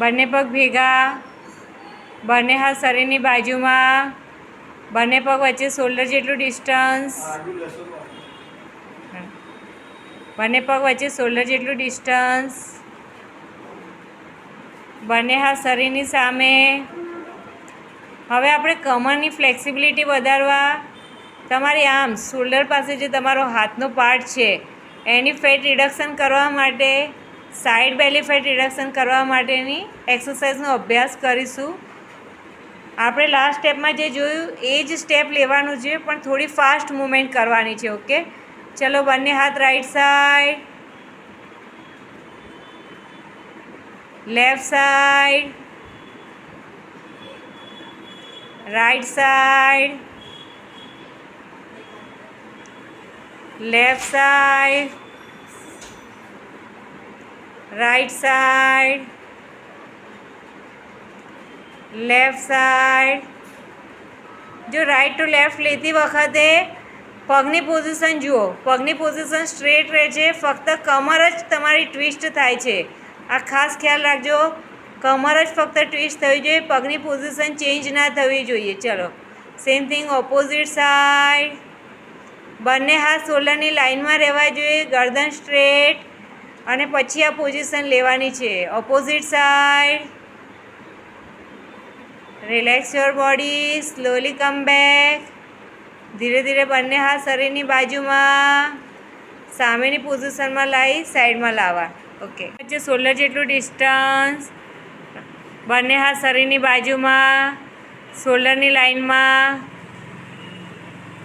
બંને પગ ભેગા, બંને હાથ શરીરની બાજુમાં, બંને પગ વચ્ચે શોલ્ડર જેટલું ડિસ્ટન્સ બંને પગ વચ્ચે શોલ્ડર જેટલું ડિસ્ટન્સ બંને હાથ શરીરની સામે. હવે આપણે કમરની ફ્લેક્સિબિલિટી વધારવા. તમારી આમ શોલ્ડર પાસે જે તમારો હાથનો પાર્ટ છે, એની ફેટ રિડક્શન કરવા માટે સાઈડ બેનિફિટ ફેટ રિડક્શન કરવા માટેની એક્સરસાઇઝનો અભ્યાસ કરીશું. આપણે લાસ્ટ સ્ટેપમાં જે જોયું, એ જ સ્ટેપ લેવાનું છે, પણ થોડી ફાસ્ટ મૂવમેન્ટ કરવાની છે ઓકે ચલો, બંને હાથ right side left side right side left side right side left side જો રાઈટ ટુ લેફ્ટ લેતી વખતે પગની પોઝિશન જુઓ. પગની પોઝિશન સ્ટ્રેટ રહે છે. ફક્ત કમર જ તમારી ટ્વિસ્ટ થાય છે. આ ખાસ ખ્યાલ રાખજો. કમર જ ફક્ત ટ્વિસ્ટ થવી જોઈએ. પગની પોઝિશન ચેન્જ ના થવી જોઈએ. ચલો. સેમ થિંગ ઓપોઝિટ સાઈડ બંને હાથ શોલ્ડરની લાઇનમાં રહેવા જોઈએ. ગરદન સ્ટ્રેટ અને પછી આ પોઝિશન લેવાની છે. Opposite side relax your body slowly come back ધીરે ધીરે બંને હાથ શરીરની બાજુમાં. સામેની પોઝિશનમાં લાવી સાઈડમાં લાવવા. ઓકે વચ્ચે શોલ્ડર જેટલું ડિસ્ટન્સ બંને હાથ શરીરની બાજુમાં. શોલ્ડરની લાઇનમાં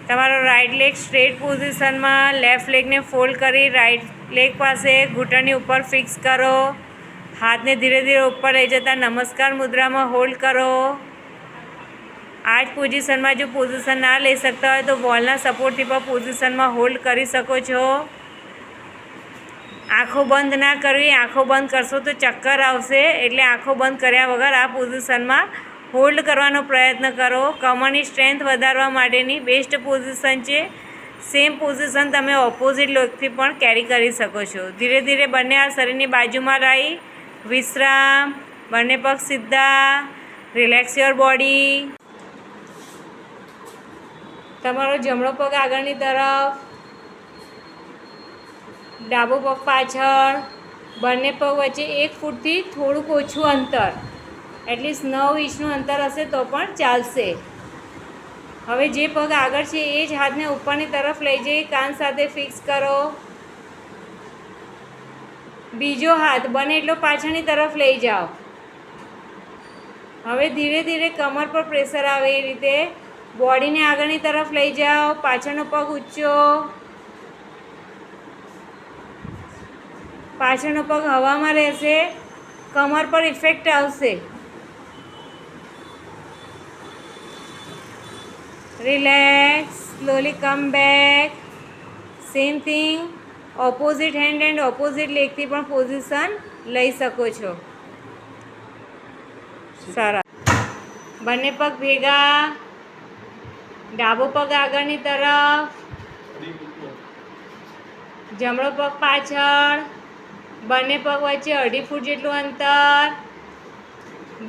તમારો રાઇટ લેગ સ્ટ્રેટ પોઝિશનમાં લેફ્ટ લેગને ફોલ્ડ કરી રાઈટ લેગ પાસે ઘૂંટણની ઉપર ફિક્સ કરો. હાથને ધીરે ધીરે ઉપર લઈ જતા નમસ્કાર મુદ્રામાં હોલ્ડ કરો. આ જ પોઝિશનમાં જો પોઝિશન ના લઈ શકતા હોય તો વોલના સપોર્ટથી પણ પોઝિશનમાં હોલ્ડ કરી શકો છો. આંખો બંધ ના કરવી, આંખો બંધ કરશો તો ચક્કર આવશે. એટલે આંખો બંધ કર્યા વગર આ પોઝિશનમાં હોલ્ડ કરવાનો પ્રયત્ન કરો. કમરની સ્ટ્રેન્થ વધારવા માટેની બેસ્ટ પોઝિશન છે. સેમ પોઝિશન તમે ઓપોઝિટ લોકથી પણ કેરી કરી શકો છો. ધીરે ધીરે બંને આ શરીરની બાજુમાં રહી, વિશ્રામ, બંને પગ સીધા રિલેક્સ યોર બોડી તમારો જમણો પગ આગળની તરફ, ડાબો પગ પાછળ, બંને પગ વચ્ચે એક ફૂટથી થોડુંક ઓછું અંતર એટલીસ્ટ નવ ઇંચનું અંતર હશે તો પણ ચાલશે. હવે જે પગ આગળ છે, એ જ હાથને ઉપરની તરફ લઈ જઈ. કાન સાથે ફિક્સ કરો. બીજો હાથ બને એટલો પાછળની તરફ લઈ જાઓ. હવે ધીરે ધીરે કમર પર પ્રેશર આવે એ રીતે. બોડીને આગળની તરફ લઈ જાઓ. પાછળનો પગ ઊંચો. પાછળનો પગ હવામાં રહેશે. કમર પર ઇફેક્ટ આવશે. Relax slowly come back same thing opposite hand and opposite લેગથી પણ પોઝિશન લઈ શકો છો. સરસ બંને પગ ભેગા. ડાબો પગ આગળની તરફ. જમણો પગ પાછળ. બંને પગ વચ્ચે અઢી ફૂટ જેટલું અંતર.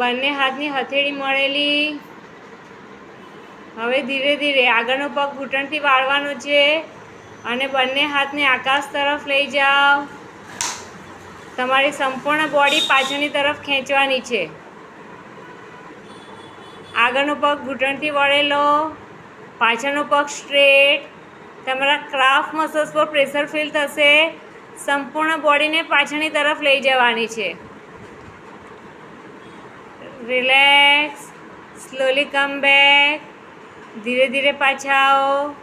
બંને હાથની હથેળી મળેલી. હવે ધીરે ધીરે આગળનો પગ ઘૂંટણથી વાળવાનો છે અને બંને હાથને આકાશ તરફ લઈ જાઓ. તમારી સંપૂર્ણ બોડી પાછળની તરફ ખેંચવાની છે. આગળનો પગ ઘૂંટણથી વળેલો, પાછળનો પગ સ્ટ્રેટ. તમારા ક્રાફ્ટ મસલ્સ પર પ્રેશર ફીલ થશે. સંપૂર્ણ બોડીને પાછળની તરફ લઈ જવાની છે. Relax, slowly come back. ધીરે ધીરે પાછા આવો.